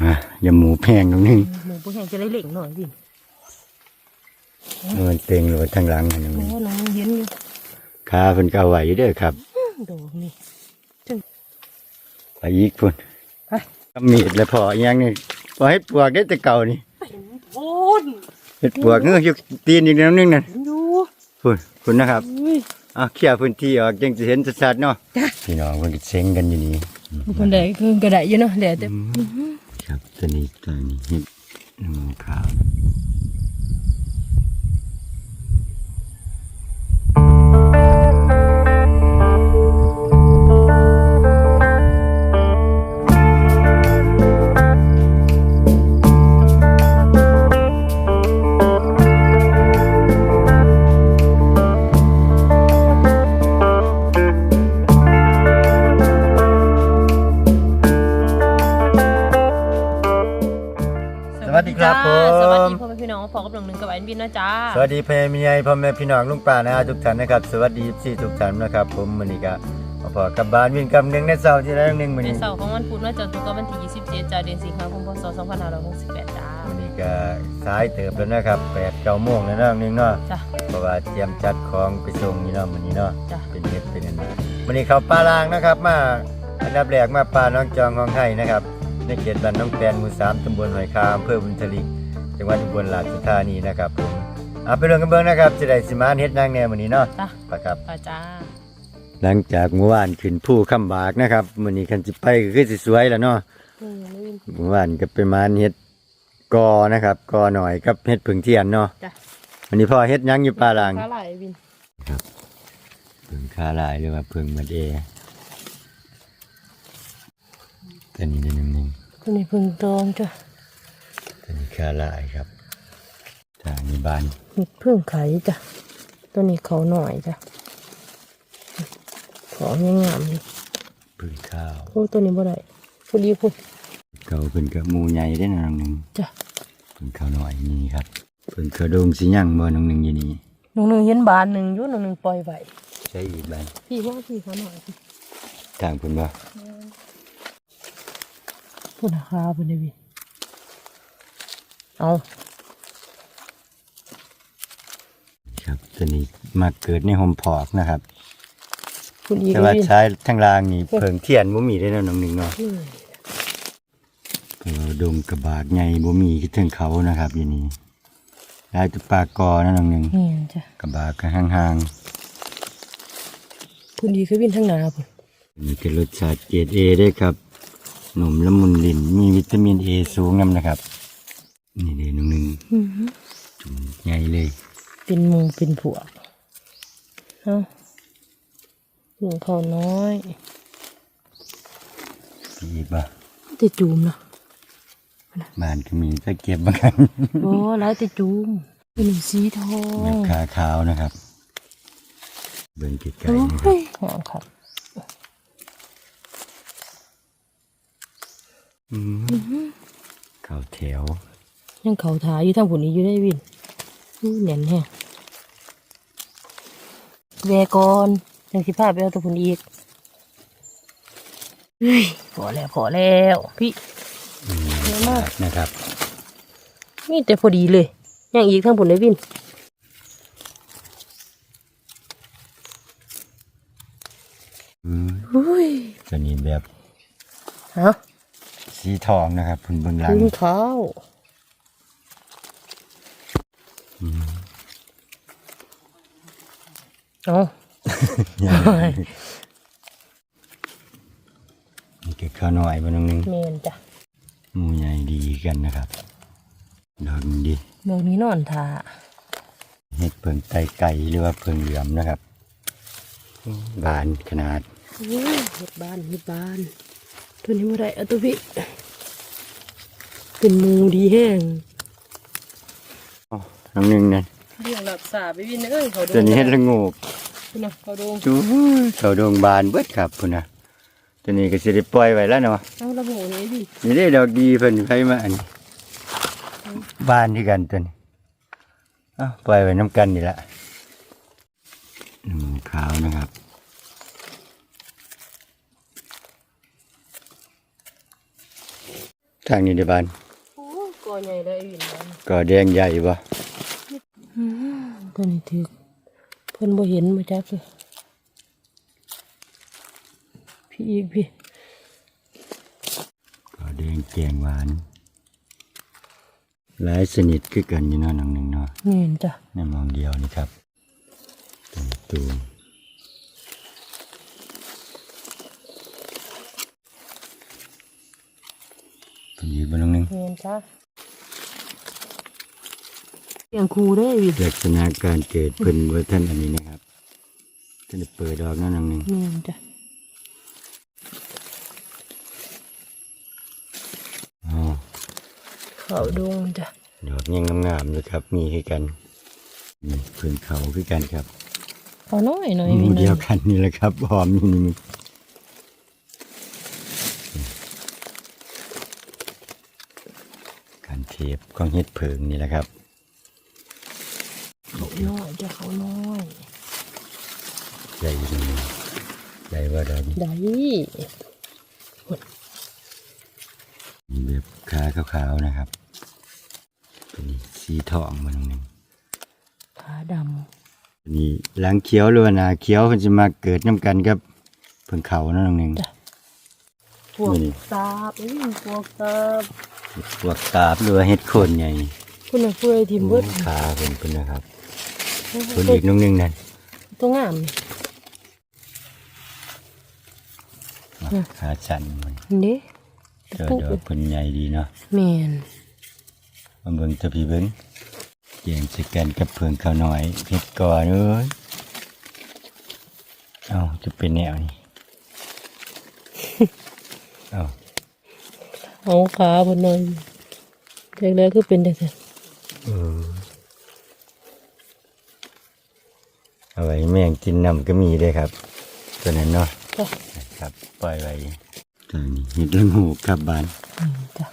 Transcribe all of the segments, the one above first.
มาอย่าหมูแพงตรงนี้ หมูพวกแห้งจะได้เหล่งหน่อยพี่มันเต็งเลยทางหลังอันนี้โอ้น้องเห็นอยู่ขาเพิ่นก็เอาไว้อยู่เด้อครับดอกนี่ไปอีกพุ่นไปก็มีดแล้วพออีหยังนี่พอให้ปวกได้แต่เก่านี่โอ้นเฮ็ดปวกเงือกอยู่ตีนอีกแนวนึงนั่นเห็นอยู่พุ่นพุ่นนะครับอุ้ยอะเคลียร์พื้นที่ออกจังสิเห็นชัดๆเนาะจ้ะพี่น้องเพิ่นก็เซ็งกันอยู่นี่ คนใดคือกระไดอยู่เนาะแดดแต่ ครับตัวนี้ตัวนี้เห็ดหมูขาว บหนึ่งหนึ่งกับไอ้บินนะจ้าสวัสดีพ่อแม่พี่ใหญ่พ่อแม่พี่น้องลุงป้านะทุกท่านนะครับ สวัสดีสี่ทุกท่านนะครับ ผมมื้อนี้ก็มาพอกับบ้านวินกับหนึ่งในเสาร์ที่แล้วหนึ่งมื้อในนี้เสาร์ของวันพุธนะจนถึงกับวันที่27จ้าเดือนสิงหาคมพศ2568จ้ามื้อนี้ก็สายเติบแล้วนะครับแปดเก้าโมงแล้วเนาะหนึ่งเนาะจ้าเพราะว่าเตรียมจัดของไปส่งนี่เนาะมื้อนี้เนาะจ้าเป็นเฮ็ดเป็นอันนั้นมื้อนี้เขาป้าลางนะครับ มาอันดับแรกมาป้าน้องจองของไห้นะครับในเขตบ้านน้องแปนหมู่สามตำบลหอยคาอำเภอบุญทลิก จังหวัดอุบลราชธานีนะครับผมเอาไปเรื่องกันเบิ่งนะครับจะได้สิมาเฮ็ดนางแนวมื้อนี้เนาะจ้าปะครับป้าจ้า หลังจากเมื่อวานขึ้นผู้คำบากนะครับมื้อนี้คันสิไปก็คือสิสวยแล้วเนาะอืมนี่เมื่อวานก็ไปมานเฮ็ดกอนะครับกอหน่อยกับเฮ็ดผึ่งเทียนเนาะจ้าวันนี้พ่อเฮ็ดหยังอยู่ป่าหลังขาไหลบินผึ่งคาลายหรือว่าผึ่งมัดเอตัวนี้ได้หนึงหนึงตัวนี้เพึ่งตองจ้า ตัวนี้คาลายครับทางนี้บานมีเพึ่งไข่จ้าตัวนี้เขาหน่อยจ้าของยังงามอยู่ผึ่งข้าวโอ้ตัวนี้บ่ได้พอดีพุ่นเก่าเพิ่นก็หมู่ใหญ่ได้อนะน้องหนึงจ้าผึ่งข้าวน้อยนี่ครับเพิ่นกระโดงสิยังบ่น้องหนึงอยู่นี่น้องหนึ่งเห็นบานหนึ่งอยู่น้องหนึ่งปล่อยไว้ใช่อีกบานพี่ว่าพี่เขาหน่อยพี่ทางเพิ่นบ่พุ่นราคาพุ่นเดวิ เอาครับตัวนี้มาเกิดในโฮมพอกนะครับพุ่นอีกแต่เลว่ายใช้ทางล่างนี่เพิ่งเทียนบ่มีได้แล้วน้องหนึงเนาะนี่เพราะว่าดงกระบากใหญ่บ่มีคือถึงเขานะครับอยู่นี่ได้แตุปลากอนะน้องหนึงนี่จ้ะกระบากก็ห่างพุ่นอีกคือวินทั้งหนาพุ่นๆนี่คือรสชาติเกรดเอได้ครับหนมละมุนลิ้นมีวิตามินเอสูงนำนะครับ นี่เด้น้องหนึงจุ่มใหญ่เลย เป็นหมูเป็นผัวกเอาหมูเขาน้อยอีกบ่แต่จูมเนาะบ้านก็มีตะเก็บเหมือนกันโอ้ร้ายแต่จูมเป็นหนึ่งสีทอแบงบขาขาวนะครับ เบิ่งไกลโอ้ๆนะครับยหอมครับอืมเข้าแถว ยังเขาทาอยู่ทางผุนนี้อยู่ได้วินอู้แน่นแฮะแวก่อนยังสิพาไปเอาตัวผุนอีกเฮ้ยพอแล้วพอแล้วพี่เยอะมากนะครับนี่แต่พอดีเลยยังอีกทั้งผุนได้วินอืมอุ้ยตัวนี้แบบฮะสีทองนะครับคุณเบื้องหลังถึงเท้า เอานี่ก็ข้าวหน่อยมันนึงเมนจ้ะหมูใหญ่ดีกันนะครับดอกนี้ดีโมนี้นอนทาเห็ดเพิงไตไก่หรือว่าเพิงเหลือมนะครับ บานขนาดอุ้ยเห็ดบานเห็ดบานตัวนี้เมื่อไรเอาตัวพี่เป็นหมูดีแห้งน้ำหนึ่งนั่นเรียงหลับสาไปวินเอ้ยเขาโดตัวนี้เห็ดละโงูก พุ่นนะเขาโดงจูเขาดงบานเบิดครับพุ่นนะตัวนี้ก็สิได้ปล่อยไว้แล้วเนาะเอาละโมนี้พี่นี่ได้ดอกดีเพิ่นไผมาอันนี้บานที่กันตัวนี้เอ้าปล่อยไว้น้ำกันนี่ละหมูขาวนะครับจทางนี้เด้อบ้านโอ้ยกอใหญ่ได้วินมันก็แดงใหญ่บ่ตัวนี้ถือเพิ่นบ่เห็นบ่จักเลยพี่อีกพี่ก็แดงแกงหวานหลายชนิดคือกันอยู่เนาะน้องหนึงเนาะนี่เห็นจ้ะในมองเดียวนี่ครับตูมตูมเป็นยืนบนน้องหนึงนี่เห็นจ้ะ เสียงครูได้วินลักษณะการเกิดเพิ่นว่าท่านอันนี้นะครับท่านได้เปิดดอกเนาะน้องหนึงนี่เห็นจ้ะอ๋อเขาดงจ้ะดอกยังงามๆเลยครับ มีคือกันนี่เพิ่นเขาคือกันครับเขาน้อยหน่อยหวิมู่นเดียวกันนี่แหละครับหอมนี่นี่การเทปของเฮ็ดเพิงนี่แหละครับเขาน้อยจ้ะ เขาน้อยใหญ่ดีใหญ่ว่าดอกได้มีแบบขาขาวๆนะครับ ตัวนี้สีทองมันนึงขาดตัวนี้หลังเขียวหรือว่าหนาเขียวมันจะมาเกิดน้ำกันกับเพิ่งเขานั่นนึงำพวกนี่ตาบวินพวกตาบพวกตาบหรือว่าเฮ็ดโคนใหญ่คุณน่ะเพื่อทีมเบิดขาเพิ่นเพิ่นนะครับ คนอีกน้องหนึงนั่นตัวงามนี่ขาชันมันเด้เจอดอกเพิ่นใหญ่ดีเนาะแม่นมาเบิ่งตะพี่เบิ่งแยงสกันกับเพิ่งเขาหน่อยเฮ็ดก่อนเอ้ยเอ้าจะเป็นแนวนี้เอ้าเอาขาบนหน่อยแรกๆคือเป็นจังซั่นเออ เอาไว้แม่งกินน้ำก็มีด้วยครับ ตัวนั้นเนาะจ้ะครับปล่อยไว้ทางนี้เห็ดละงูกลับบ้านอืมจ้ะ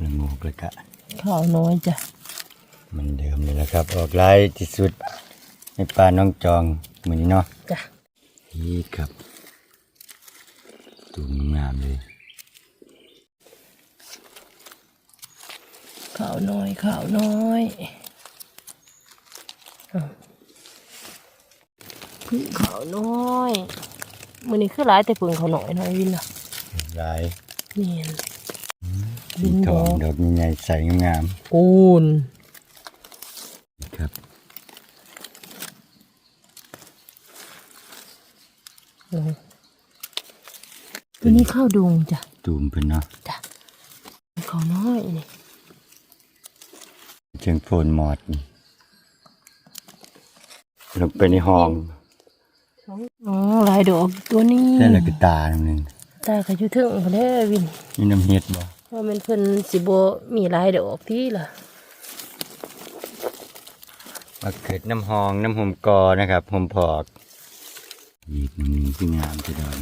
ละงูกระกะข้าวน้อยจ้ะมันเดิมเลยนะครับ ออกลายที่สุดในป่าน้องจองมือนี้เนาะจ้ะนี่ครับตูมงามเลยข้าวน้อยข้าวน้อยเอา พึ่งข้าวน้อยมื้อนี้คือหลายแต่พึ่งข้าวน้อยหน่อยวินน่ะลายแม่นสีทองดอกใหญ่ๆใสงามปูนๆครับเอาตัวนี้ข้าวดงจ้ะตูมเพิ่นเนาะจ้ะข้าวน้อยนี่เชิงโฟนหมอดนี่ ลงไปในห้องอ๋อหลายดอกตัวนี้ได้ละก็ตาหนึ่งตาก็อยู่ถึงพุ่นแหล้ววินนี่น้ำเฮ็ดบ่ว่ามันเพิ่นสิบ่มีหลายดอกที่ล่ะมาเกิดน้ำหองน้ำหอมกอนะครับหอมพอกอีกหนึ่งหนึ่งคืองามจะดอน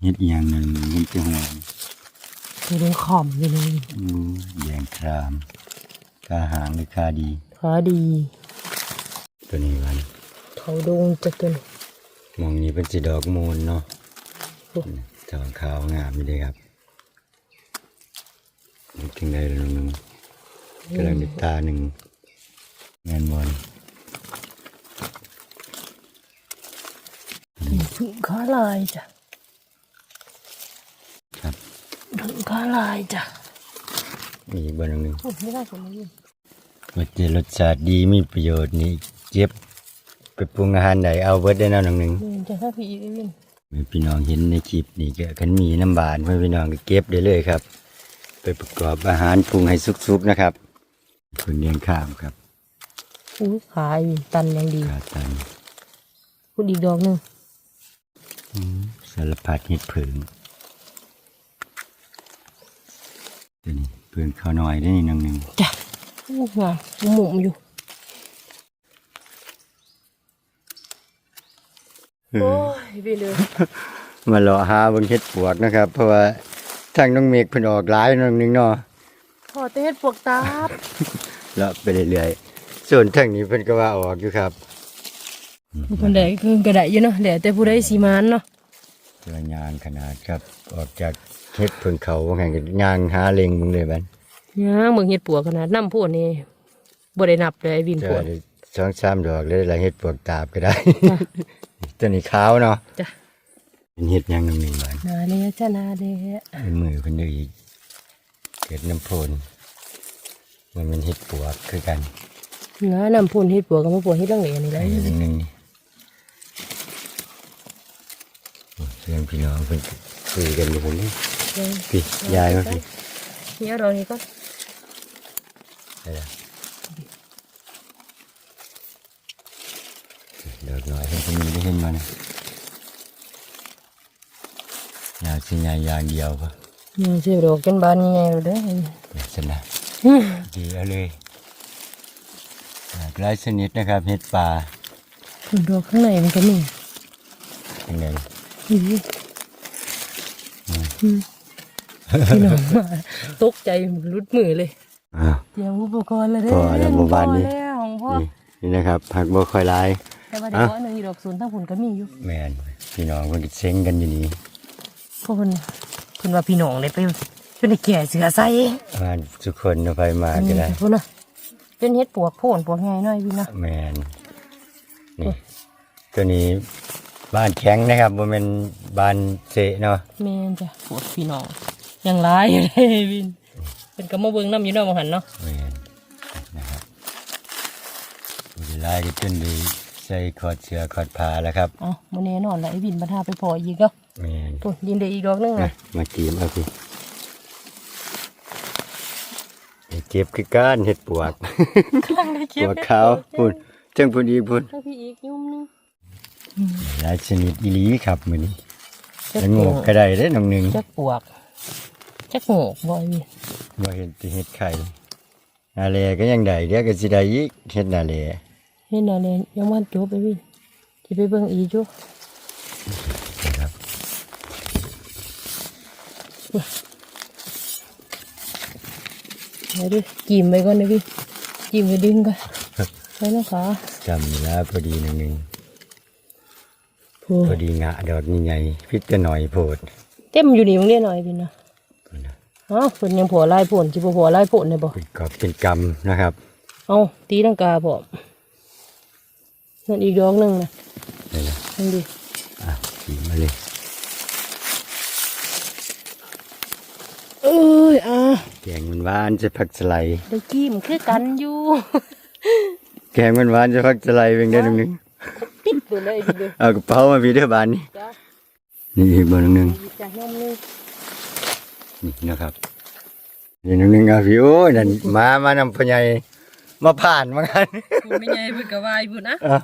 เฮ็ดอีกอย่างหนึ่งเฮ็ดจะหอมตัวนี้ขอมอยู่เลยอืมแยงคราม กาหางหรือคาดีขาดี ตัวนี้วันเขาดงจะตัวนี้มองนี้เป็นสีดอกมูลเนาะโอ้จองขาวงามอยู่เลยครับนึกถึงได้แล้วหนึงกำลังในตาหนึ่งงานบอลพึ่งขาลายจ้ะครับพึ่งขาลายจ้ะ มีอีกบอลหนึ่งโอ้ไม่ได้สมัยนี้ว่าจะรสชาติดีมีประโยชน์นี่เจ็บไปปรุงอาหารใดเอาเบิดได้แนวหนึ่งหนึ่งเดินจะถ้าพี่อีกนิดนึงให้พี่น้องเห็นในคลิปนี่ก็คันมีน้ำบานเพื่อพี่น้องก็เก็บได้เลยครับ ไปประกอบอาหารปรุงให้สุกๆนะครับคุณเลี้ยงข้ามครับอู้ขาอยู่ตันยังดีกาตันพูดอีกดอกหนึงอืมสารพัดเห็ดผึ่งตัวนี้ เพื่อนเขาหน่อยได้นี่หนึ่งหนึ่งจ้ะอู้งามหมุมอยู่โอ้ยไปเลยมาเลาะหาเบนเห็ดปวกนะครับ เพราะว่าทางน้องเมฆเพิ่นออกหลายหน้องหนึ่งเนาะพอแต่เฮ็ดปวกตาบเลาะไปเรื่อยๆส่วนทางนี้เพิ่นก็ว่าออกอยู่ครับคนใดคือกระไดอยู่เนาะเดี๋ยวแต่ผู้ใดสีมานเนาะตัวยางขนาดครับออกจาก เฮ็ดเพิ่งเขาว่าไงกันยางหาเล็งมึงเลยบันย่างเมืองเฮ็ดปวกขนาดน้ำพูนนี่บ่ได้นับเลยไอ้วินเจปวอกได้สองสามดอกเลยละเฮ็ดปวกตาบก็ได้จ้ะตัวนี้ขาวเนาะจ้ะเป็นเฮ็ดยางน้ำหนึ่งบันนาเลยจ้านาเลยเป็นมือคนเดียวอีกเกิดน้ำโพนมันเป็นเฮ็ดปวกคือกันนะน้ำพูนเฮ็ดปวกกับมาปวกเฮ็ดเรื่องเหลวนี่แหละไอ้หนึ่งหนึ่งนี่โอ้ยเพื่อนพี่น้องเพิ่นคุยกันอยู่ผมนี่ พี่ยายมาพี่นี่เอาดอกนี้ก็ได้ละเดี๋ยวหน่อยให้คนนี้ได้เห็นมานะยาวสิยายอย่างเดียวปะนี่สิดอกจนบานใหญ่ๆแล้วเด้อเป็นสนะดีเอาเลยหลากหลายชนิดนะครับเห็ดป่าคุณดอกข้างในมันก็มีอย่างไรอืมอืม พี่น้องมาตกใจรุดมือเลยอ้าวเตรียมอุปกรณ์เลยเด้พอแล้วเมื่อวานนี้ พอแล้วของพ่อนี่นี่นะครับผักบ่ค่อยหลาย แต่ว่าเดี๋ยวหนึ่งอีดอกศูนย์ทั้งผุนก็มีอยู่แมนพี่น้องคนเซ็งกันอยู่นี่เพราะเพิ่นเพิ่นว่าพี่น้องเลยไปจนได้แก่เสือใส่มาทุกคนเอาไปมาก็ได้พุ่นน่ะเป็นเฮ็ดปวกโพนปวกใหญ่หน่อยพี่นะแมนนี่ตัวนี้บ้านแข็งนะครับบ่แม่นบ้านเสะเนาะแม่นจ้ะปวกพี่น้อง ยังหลายอยู่เลยวินเป็นก็มาเบิ่งน้ำอยู่เนาะบ่หันเนาะแมนนะครับเวลาก็จนไดีใส่ขอดเสือขอดผ้าแล้วครับเอ้ามื้อนี้นอนแล้วไอ้วินบัดหาไปพออีกเนาะแมนพุ่นยินได้อีกดอกหนึงนะน่ะมากีมเอาพี่เก็บคือการเห็ดปวกกำลังได้ปเก็บวกขาวพุ่นจังพุ่นอีกพุ่นทั้งพี่อีกยุ่มหนึงหลายชนิดอีหลีครับมื้อนี้จักแล้วปงวอกกก็ได้เด้น้องหนึงจักปวก จักโงกบ่ไอ้วินบ่เห็นแติเห็ดไข่นาเลก็ยังได้เดี๋ยวก็สิได้อีกเฮ็ดนาเลเห็นอะไรยังวันจบไอ้วินสิไปเบิ่งอีกอยู่นะครับเดี๋ยวดิจิ้มไปก่อนนะพี่จิ้มไปดึงก่อนไปนะขาจำเวลาพอดีน้องหนึงโอ้พอดีงะดอกใหญ่ๆพิษจะหน่อยโพด เต็มอยู่นี่มึงเรียหน่อยพี่นะพุ่นน่ะ อ้าวเพิ่นยังผัวลายผลสิบ่ผัวลายผลได้บ่เป็นกอบเป็นกำนะครับ เอาตีลังกาพร้อมนั่นอีกดอกหนึงนะนี่นะนั่นดิอะกินมาเลยเอ้ยอะแกงมันหวานจะผักสไลด์ได้จิ้มคือกันอยู่แกงมันหวานจะพักจะไลเป็นได้หนึ่งหนึ่งปิดตัวเลยพี่เด้อเอากระเป๋ามาพี่เด้อบานนี้จ้านี่อีกบานหนึ่งหนึ่งหยิบจากนมนึง นี่นะครับนี่หนึ่งหนึ่งเอาพี่โอ้ยนั่นมามานำพญายมาผ่านมากันไม่ใหญ่เพิ่นก็วายพุ่นนะอะ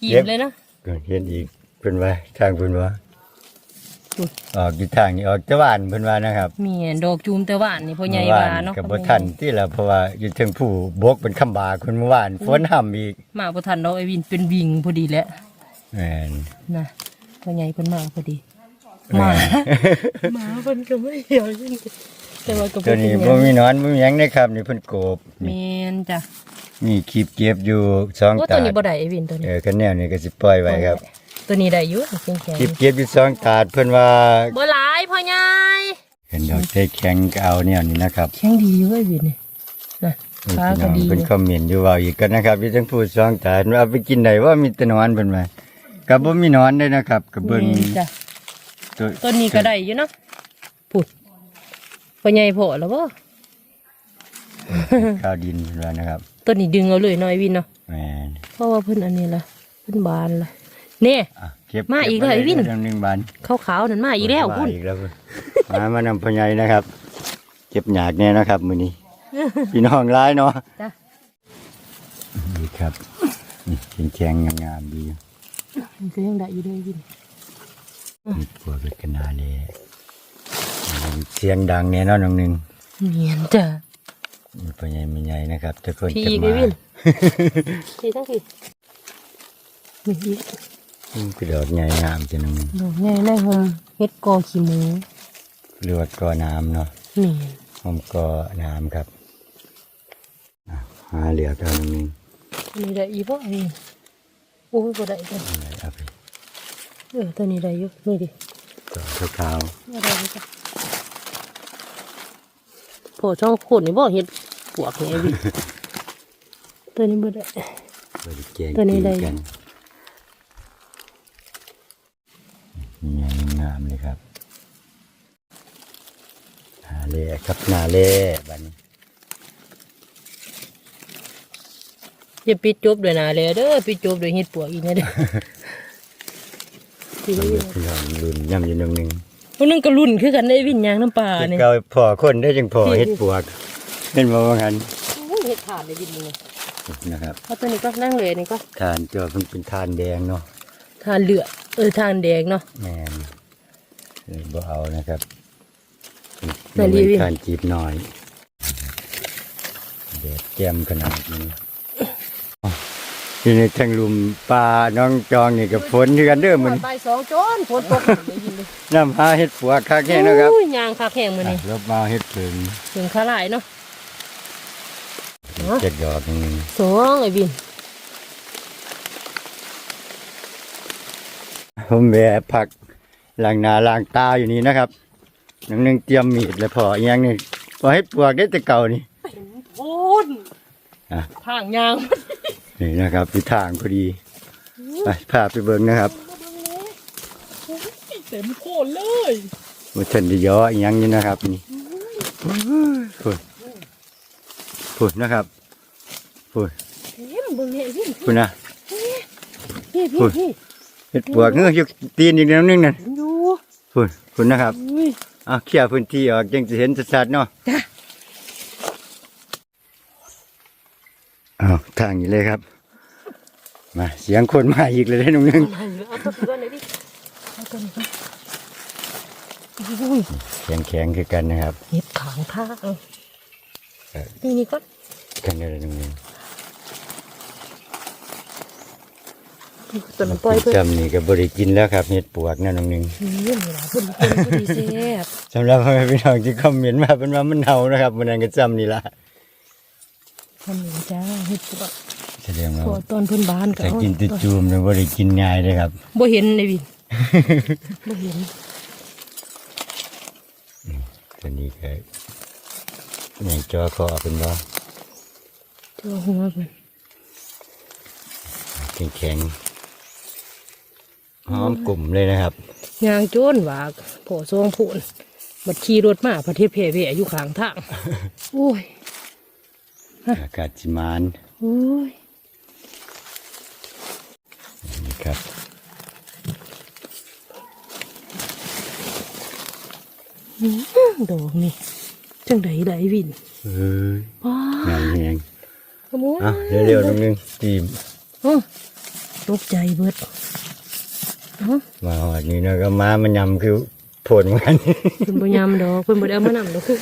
จิ้เย็มบเลยนะก็เห็นอีกเพิ่นว่าทางเพิ่นว่าอุ๊ยออกอยู่ทางนี้ออกตะวันเพิ่นว่านะครับมีดอกจูมแต่หวานนี่พ่อใหญ่ว่าเนาะกับบ่ทันที่ละเพราะว่าอยู่เทิงผู้บกเป็นคำบาคนเมื่อวานฝนห่ำอีกมาบ่ทันดอกไอ้วินเป็นวิงพอดีแหล้วแม่นนะพ่อใหญ่เพิ่นมาพอดี หมาหมาเพิ่นก็ไม่เหี่ยวจริงแต่ว่าก็ตัวนี้บ่มีหนอนบ่มีหยังนะครับ นี่เพิ่นโกบแมนจ้ะมีคลิปเก็บอยู่สองโอ้ตาตัวดนี้บ่ได้ไอ้วินตัวนี้เออกันแนวนี้ก็สิปล่อยไว้ครับตัวนี้ได้อยู่แข็งแข็งคลิปเก็บอยู่สองตาดเพิ่นว่าบ่หลายพ่อใหญ่เห็นดอกเตแข็งก็เอาแนวนี้นะครับ แข็งดีอยู่ไอ้วินนี่นะพี่ขาน้ก็องดีเพิ่นคอมเมนต์อยู่ว่าอีกก็นะครับที่ทั้งผู้สองตาดว่าเอาไปกินได้ว่ามีแต่หนอนเพิ่นว่าก็บ่มีหนอนเลยนะครับก็เบิ่ง แม่นจ้ะ ตัวตัวนี้ก็ได้อยู่เนาะพุดพ่อใหญ่พอแล้วบ่ข้าวดินเพิ่นว่านะครับตัวนี้ดึงเอาเลยหน่อยวินเนาะแม่นเพราะว่าเพิ่นอันนี้ล่ะเพิ่นบานล่ะแน่อะเก็บมาอีกเบแล้วไอ้วิน เรื่องหนึงบานขาวๆนั่นมาอีกแล้วมาพุ่นอีกแล้วพุ่นมามานำพ่อใหญ่นะครับ เก็บหยากแน่นะครับมื้อนี้พี่น้องร้ายเนาะจ้ะนี่ครับนี่แข็งๆงามๆดี มันก็ยังได้อยู่เลยวิน มีพวกเล็กกนาเลยเสียงดังแน่นอนน้องหนึ่งเมียนจ้ะมีพ่อใหญ่ไม่ใหญ่นะครับทุกคนพี่จะอีกมาไอ้วินพี่ทั้งพี่มีอีกอืมคือดอกใหญ่งามจังน้องหนึ่งดอกใหญ่ในหมเฮ็ดกอขี้หมูเรือว่ากอน้ำเนาะเมียนหอมกอน้ำครับอะหาเหลือกันน้องหนึ่งตัวนี้ได้อีบ่ไอ้วินโอ้ยบ่ได้จ้ะเอาไป เออตัวนี้ได้อยู่นี่ดิตัวขาวอะไรนี่จ้ะโผล่ช่องโคนนี่บ่เห็ดปวกนี่ไอ้วิตัวนี้บ่ได้ๆบริเกงตัวนี้ได้กิกันนี่ยังงามเลยครับนาเล่ครับนาเล่บัดนอย่าปิดจบด้วยนะเลยเด้อปิดจบด้วยเห็ดปวกอีกนะเด้อ ทีเรานี้จะพี่น้องรุ่นย่ำอยู่หนึ่งหนึ่งพวกนึงก็รุ่นคือกันได้วิญญาณน้ำปลานี่เก่าพอคนได้จึงพอเฮ็ดปวกเป็นมาว่างั้นโอ้ยเห็ดขาดเลยวิญญาณนะครับเอาตัวนี้ก็นั่งเลยนี่ก็ทานตัวมันเป็นทานแดงเนาะทานเหลือเออทานแดงเนาะแมนเลยบ่เอานะครับแต่รีวิวทานจีบหน่อยเด็ดแจ่มขนาดนี้ อยู่ในทางลุมปลาน้องจองนี่กับฝนที่กันเด้อมันไปสองโจนฝนตกได้ยินเลยน้ำหาเฮ็ดปัวคักแห้งนะครับโอ้ยยางคักแห้งมื้อนี้รบมาเฮ็ดเพิ่งถึงขาหลายเนาะฮะเจ็ดดอกหนึงสองไอ้วินผมแวะพักล้างหน้าล้างตาอยู่นี่นะครับน้องหนึงเตรียมมีดแล้วพออีกอย่างหนึงพอเฮ็ดปวกได้แต่เก่านี่โอ้นอะทางยาง นี่นะครับที่ทางพอดีไปพาไปเบิ่งนะครับเต็มโคนเลยว่าฉันจะย่ออีกอย่างนี้นะครับนี่พูดพูดนะครับพูดเต็มเบิ่งนี่ไอ้วินพูดนะพี่พูพี่ดพี่เห็ดปวกเงือกอยู่ตีนอีกนิดนึงนั่นเห็นอยู่พูดพูดนะครับอุ้ยเอาเคลียร์พื้นที่ออกยังจะเห็นชัดๆเนาะ จ้ะเอาทางนี้เลยครับ มาเสียงคนมาอีกเลยได้น้องนึงเอาเอาตัวนี้ก่อนเลยดิเอาตัวนี้ก่อนอุ้ยแข็งแข็งๆคือกันนะครับเห็ดขางทางเออนี่นี่ก็กันเลยน้องนึงตัวนั้นปล่อยเพื่อนจำนี่ก็บริกินแล้วครับเห็ดปวกนั่นน้องนึงนี่นี่ล่ะเพื่อนเพื่อนเพื่อนดีแซ่บสำหรับพ่อแม่พี่น้องที่คอมเมนต์มาเป็นว่ามันเน่านะครับมันนั่นก็จำนี่ละ ทำนี่จ้าเห็ดปวกแสดงว่าพอตอนเพื่อนบ้านก็แต่เอากินแติจูมเนี่ยบริกินง่ายเลยครับบ่เห็นในวินบ่เห็นตัวนี้ก็อย่างจอคอเป็นว่าเจ้าหัวเพิ่นแข็งแข็งๆหอมกลุ่มเลยนะครับยางโจนหวากพอซองพูนบัดขี่รถมาประเทศเพเพอยู่ข้างทางโอ้ย อากาศจิมานโอ้ยนี่ครับดอกนี่จังไดไดวินเอ้ยว้างามแหงขโมยอะเร็วๆนิดนึงจีมอ้อตกใจเบิดเอ้ามาหอดนี่เนาะก็มามันยำคือผลเหมือนกันเพิ่นบ่ยำดอกเพิ่นบ่ได้เอามานำดอกคือ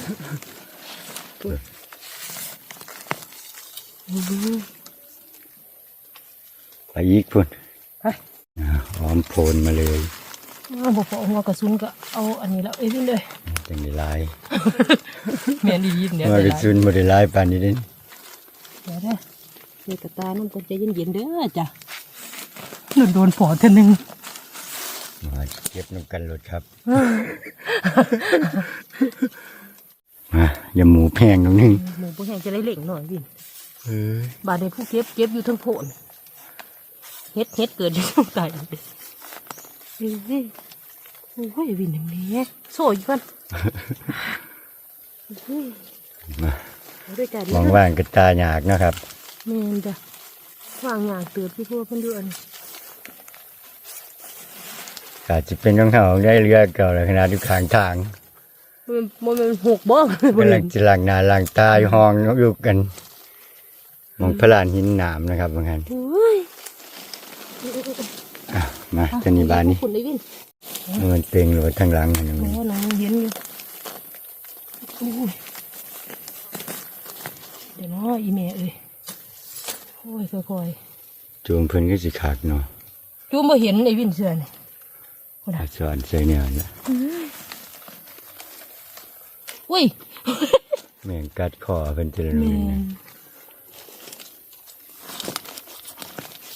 อื้อหือ ไปอีกพุ่นไปอะหอมโพนมาเลยอ้าวบ่พอหัวกระสุนก็เอาอันนี้แล้วเอ้ยวินเลยจังได้หลายแม่นดียินเนี่ยว่ากระสุนบ่ได้หลายปานนี้เด้เดี๋ยวเด้อเดี๋ยวกระตาน้ำก็ใจเย็นๆเด้อจ้ะหนุนโดนฝอเท่านึงมาเก็บน้ำกันรถครับมาอย่าหมูแพงตรงนึงหมูพวกแห้งจะได้เหล่งหน่อยวินเอ้ย บาดในผู้เก็บเก็บอยู่ทั้งโพนเฮ็ดเฮ็ดเกิดอยู่ทั้งไตเฮ้ยเฮ้ยโอ้ยวินอย่างนี้โซ่อีกก่อนเฮ้ยมาเอาด้วยกันมองว่างก็ตาหยากเนาะครับแม่นจ้ะวางอย่างเตือนพี่ทั่วเพิ่นเดือนอาจจะเป็นของเขาได้เรือเก่าแล้วขนาดอยู่ข้างทางมันมันมันหกบ่กำลังจะล้างหน้าล้างตาอยู่ห้องอยู่กัน มองพระลานหินหนามนะครับบางท่านโอ้ยอะมาจะนี่บานนี้คุณได้วินมันเต็งหรือว่าทางหลังอันนั้นโอ้น้องเห็นอยู่โอ้ยเดี๋ยวเนาะอีแม่เอ้ยโอ้ยค่อยจูมเพิ่นก็สิขาดเนาะๆจูบ่เห็นไอ้วินเสือนี่อาสอนใส่เนี่ยนะอุ้ยแม่งกัดคอเพิ่นเจริญแม่นึงนะ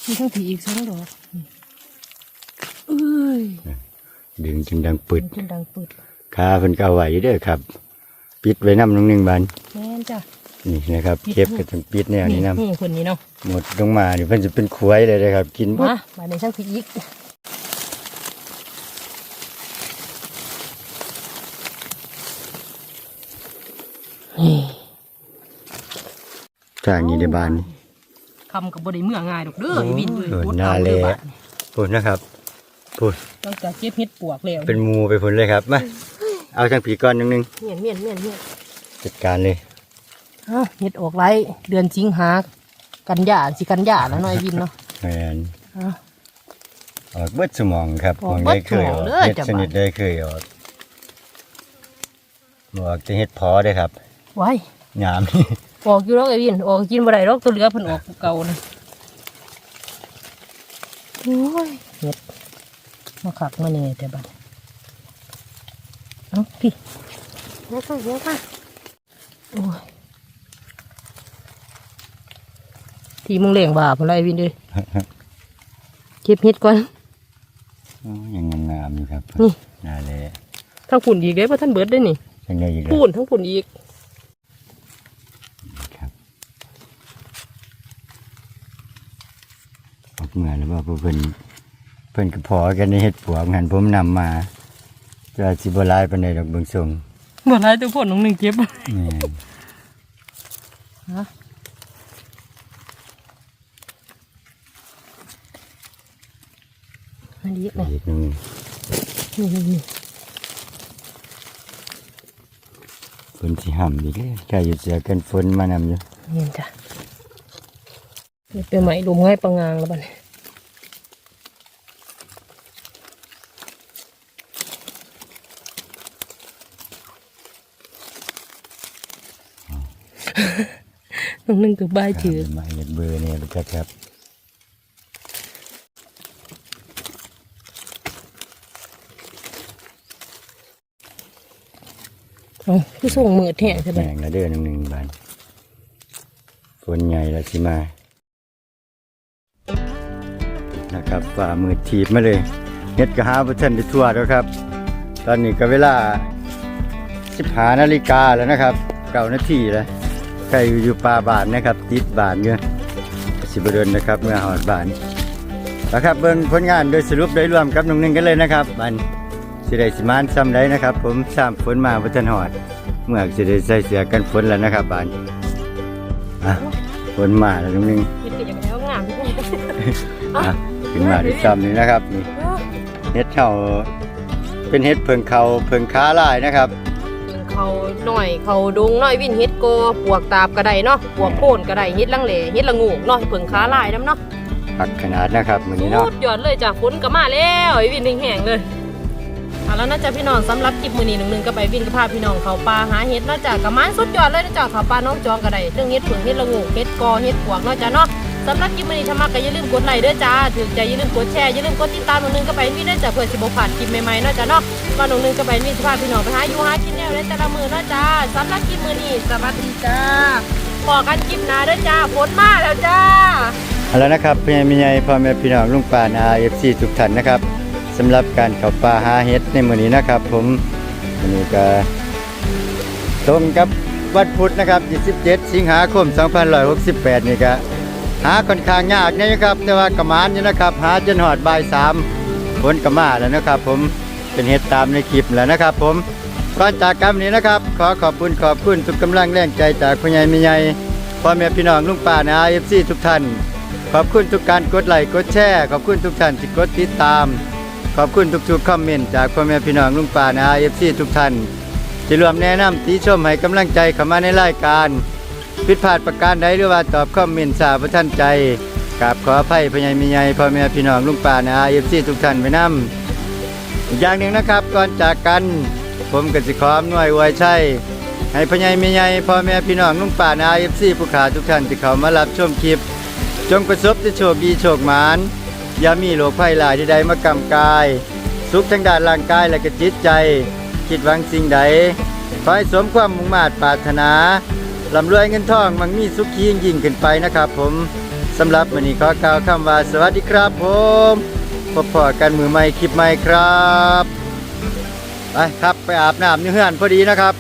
มีทั้งผีอีกสองดอกนี่เอ้ยดึงจนดังปึดขึ้นดังปึดขาเพิ่นก็เอาไว้อยู่เด้อครับ ปิดไว้น้ำลงหนึ่งบานแม่นจ้ะนี่นะครับเก็บก็ต้องปิดแนวนี้น้นี่คนนี้เนาะำหมดลงมาเดี๋ยวเพิ่นจะเป็นขวยเลยนะครับ กินหมดมาบาดในช่างพริกอีกนี่ทางนี้ในบ้านนี่คำกับบริเมื่อง่ายดอกเด้อไอ้วินเลยโอ้ยปวดน่าเอาเละเด้อบาดพูดนะครับพูดต้องจากเก็บเห็ดปวกแล้วเป็นหมูไปผลเลยครับมาเอาทางผีก้อนหนึงหนึงเมียนเมียนเมียนเมียนจัดการเลยเอ้าเห็ดออกไรเดือนสิงหากันยาสิกันยาแล้วเน้อยวินเนาะแมนเอ้า ออกเบิดสมองครับออกมเบิได้ดเคยออกสมองเด้อเฮ็ดจ้ะชนิดบัดได้เคยออกบออกจะเฮ็ดพอได้อครับไว้ยามนี่ออกอยู่แล้วไอ้วินออกกินบ่ได้หรอกตัวเหลือเพิ่นออกเก่านะโอ้ยเห็ดมาขักมาเนี่ยแต่บัดเอ้าพี่เดี๋ยวค่ะเดี๋ยวค่ะโอ้ยทีมึงเลี้ยงบาปอะไรวินเลยเก็บเห็ดก่อนโอ้ยังงามๆอยู่ครับนี่น่าเลยทั้งฝุ่นอีกเลยเพราะท่านเบิดได้นี่จังได้อีกแล้วฝุ่นทั้งฝุ่นอีก ครับ ออกเมื่อแล้วว่าเพิ่นเพิ่นก็พอกันในเฮ็ดปวกหันผมนำมาจะสิบ่หลายปานใดดอกเบิ่งทรงบ่ร้ายตัวฝนน้องหนึ่งเก็บนี่ฮะอันนี้เลยอีกหนึงนี่นี่นี่ฝนสิห่ำอีกแล้วใครอยู่เสียกันฝนมานำอยู่นี่จ้ะนี่เป็นไหมลมง่ายปังงางแล้วบ้าน น้องหนึ่งตัวบ้ายถือมาเห็ดเบอร์เนี่ยครับครับเอ๋อคือส่งมือแท้ใช่ไหมแข่งละเดือนหนึ่งบานฝนใหญ่ละสิมา นะครับฝ่ามือถีบมาเลยเฮ็ดกระหาบุทันได้ทั่วแล้วครับ ตอนนี้ก็เวลาสิบหานาฬิกาแล้วนะครับ เก้านาทีแล้ว ใครอยู่ป่าบานนะครับติดบานเยอะสิบเดินนะครับเมื่อหอดบานนะครับเบิ่งผลงานโดยสรุปโดยรวมกับน้องหนึงกันเลยนะครับมันสิได้สิมานซ้ำได้นะครับ ผมซ้ำฝนมาบุทันหอด เมื่อสิได้ใส่เสื้อกันฝนแล้วนะครับบานอะฝนมาแล้วน้องหนึงเห็ดก็ยังไม่เอางามทุกคนอะขึ้นมาที่ซ้ำนี่นะครับนี่เฮ็ดเท่าเป็นเฮ็ดเพิงเขาเพิงค้าลายนะครับ เขาหน่อยเขาดงหน่อยวินเฮ็ดโกปวกตาบกระไดเนาะปวกโคนกระไดเฮ็ดลังเหลเฮ็ดละงูกเนาะเพิ่งค้าลายน้ำเนาะผักขนาดนะครับมื้อนี้เนาะสุดยอดเลยจ้ะฝนก็มาแล้วไอ้วินแห้งๆเลยเอาแล้วนะจ๊ะพี่น้องสำหรับคลิปมื้อนี้หนึ่งๆก็ไปวินก็พาพี่น้องเขาป่าหาเฮ็ดเนาะจ้ะกระมันสุดยอดเลยนะจ้ะเขาป่าน้องจองกระไดเรื่องเฮ็ดเพิ่งเฮ็ดละงูกเฮ็ดกอเฮ็ดปวกเนาะจ้ะเนาะ สำหรับคลิปมื้อนี้ถ้ามักก็อย่าลืมกดไลค์เด้อจ้าถึงใจอย่าลืมกดแชร์อย่าลืมกดติดตามหนึ่งก็ไปวินเด้อจ้ะเพื่อสิบ่าดคลิปใหม่ๆนาะจ้ะเนาะมาหนุ่มนึงก็ไปมีสภาพพี่น้องไปหาอยู่หากินแนวในแต่ละมือนาะจ้าสำหรับคลิปมือนี้สวัสดีจ้าพอกันคลิปหน้าเด้อจ้าฝนมาแล้วจ้าเอาแล้วนะครับพี่ม่ใหญ่พ่อแม่พี่น้องลุงป้านา FC ทุกท่านนะครับสำหรับการเข้าป่าหาเฮ็ดในมือนี้นะครับ ผมมือนี้ก็ตรงกับวันพุธนะครับ 27 สิงหาคม 2568 นี่ก็ หาค่อนข้างยากนะครับแต่ว่ากระมานอยู่นะครับ หาจนหอดบ่าย3ฝนก็มาแล้วนะครับ ผมเป็นเฮ็ดตามในคลิปแล้วนะครับ ผมก่อนจากกันนี้นะครับ ขอขอบคุณขอบคุณทุกกำลังแรงใจจากพ่อใหญ่แม่ใหญ่พ่อแม่พี่น้องลุงป้านา FC ทุกท่าน ขอบคุณทุกการกดไลค์กดแชร์ขอบคุณทุกท่านที่กดติดตาม ขอบคุณทุกๆคอมเมนต์จากพ่อแม่พี่น้องลุงป้านาเอฟซีทุกท่านที่รวมแนะนำติชมให้กำลังใจเข้ามาในรายการ ผิดพลาดประการใดหรือว่าตอบคอมเมนต์สาประท่านใจกราบขออภัยพญายมีใหญ่พ่อแม่พี่น้องลุงป้านาเอฟซีทุกท่านไปนำอีกอย่างหนึ่งนะครับก่อนจากกัน ผมกสิขออำนวยอวยชัยให้พญายมีใหญ่พ่อแม่พี่น้องลุงป้านาเอฟซีผู้ขาทุกท่านที่เขามารับชมคลิป จงประสบแต่โชคดีโชคหมานอย่ามีโรคภัยหลายใดๆมากำกาย สุขทางด้านร่างกายและก็จิตใจ คิดหวังสิ่งใดขอให้สมความมุ่งมา่ปรารถนา ลำรวยเงินทองมังมีสุขยิ่งยิ่งขึ้นไปนะครับ ผมสำหรับวันนี้ขอกล่าวคำว่าสวัสดีครับผมพบพอกันมือใหม่คลิปใหม่ครับไปครับไปอาบน้ำนี่เฮือนพอดีนะครับ